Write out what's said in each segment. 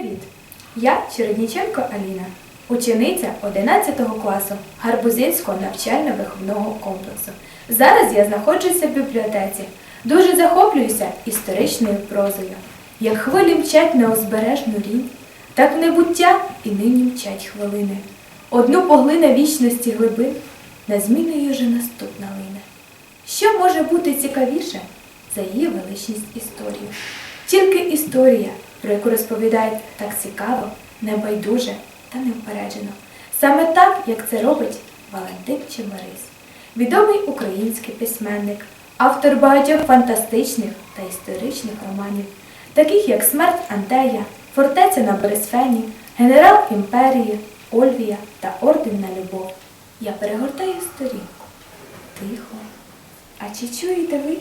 Привіт! Я Чередніченко Аліна, учениця 11 класу Гарбузинського навчально-виховного комплексу. Зараз я знаходжуся в бібліотеці. Дуже захоплююся історичною прозою. Як хвилі мчать на узбережну рінь, так небуття і нині мчать хвилини. Одну поглине вічності глибин, на зміну її вже наступна лине. Що може бути цікавіше за її величність історію? Тільки історія, про яку розповідають так цікаво, небайдуже та неупереджено. Саме так, як це робить Валентин Чемерис, відомий український письменник, автор багатьох фантастичних та історичних романів, таких як Смерть Антея, Фортеця на Бересфені, Генерал імперії, Ольвія та Орден на любов. Я перегортаю сторінку. Тихо. А чи чуєте ви,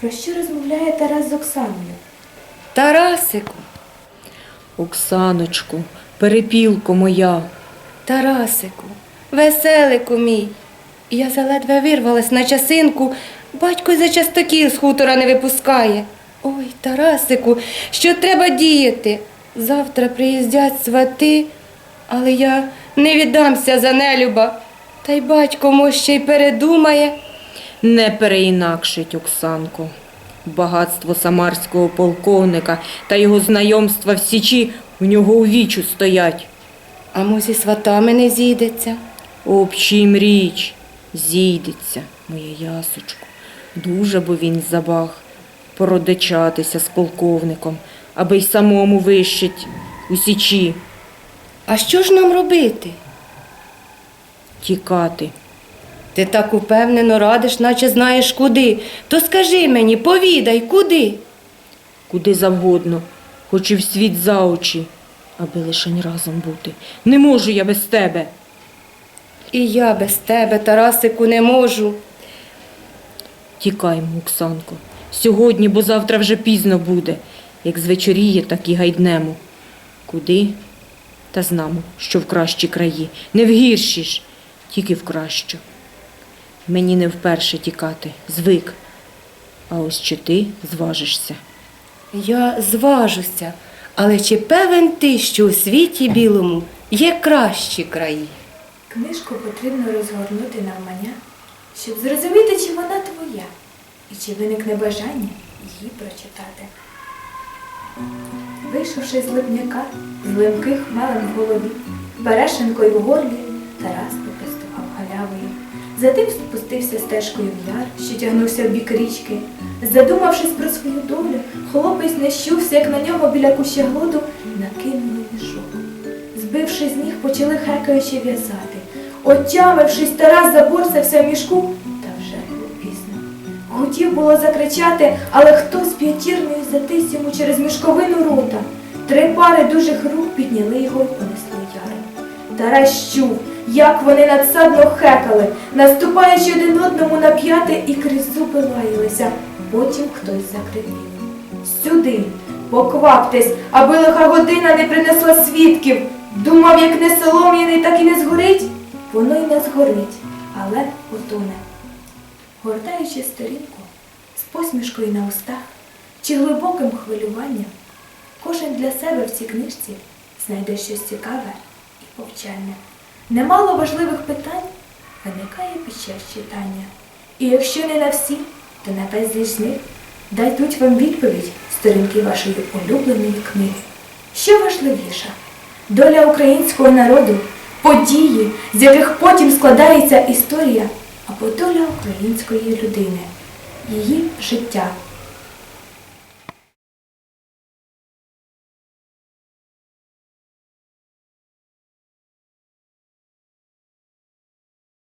про що розмовляє Тарас з Оксаною? Тарасику, Оксаночку, перепілко моя, Тарасику, веселику мій. Я заледве вирвалась на часинку, батько й за частокіл з хутора не випускає. Ой, Тарасику, що треба діяти? Завтра приїздять свати, але я не віддамся за нелюба. Та й батько мо ще й передумає. не переінакшить Оксанко. Багатство самарського полковника та його знайомства в Січі в нього у вічу стоять. А мо зі сватами не зійдеться. Об річ зійдеться, моя ясочко. Дуже бо він забаг породичатися з полковником, аби й самому вищить у Січі А що ж нам робити? тікати. Ти так упевнено радиш, наче знаєш куди. То скажи мені, повідай, куди? Куди завгодно, хоч і в світ за очі, аби лишень разом бути. Не можу я без тебе. І я без тебе, Тарасику, не можу. Тікаймо, Оксанко. Сьогодні, бо завтра вже пізно буде. Як звечоріє, так і гайднемо. Куди? Та знамо, що в кращі краї. Не в гірші ж, тільки в кращу. Мені не вперше тікати, звик. А ось чи ти зважишся? Я зважуся, але чи певен ти, що у світі білому є кращі краї? Книжку потрібно розгорнути навмання, щоб зрозуміти, чи вона твоя, і чи виникне бажання її прочитати. Вийшовши з липняка, з лимких хмелем в голові, берешенкою в горлі, Тарас галявою. Затим спустився стежкою в яр, що тягнувся в бік річки. Задумавшись про свою долю, хлопець не щувся, як на нього біля куща глоду накинули мішок. Збивши з ніг, почали хекаючи в'язати. Отямившись, Тарас заборсався в мішку, та вже було пізно. Хотів було закричати, але хтось п'ятірною затис йому через мішковину рота. Три пари дужих рук підняли його і понесли яром. Тарас чув, як вони надсадно хекали, наступаючи один одному на п'яти і крізь зуби лаялися. Потім хтось закричав. Сюди, покваптесь, аби лиха година не принесла свідків. Думав, як не солом'яний, так і не згорить. Воно й не згорить, але потоне. Гортаючи сторінку з посмішкою на устах чи глибоким хвилюванням, кожен для себе в цій книжці знайде щось цікаве і повчальне. Немало важливих питань виникає під час читання. І якщо не на всі, то на безліч з них дадуть вам відповідь сторінки вашої улюбленої книги. Що важливіше? Доля українського народу, події, з яких потім складається історія, або доля української людини, її життя,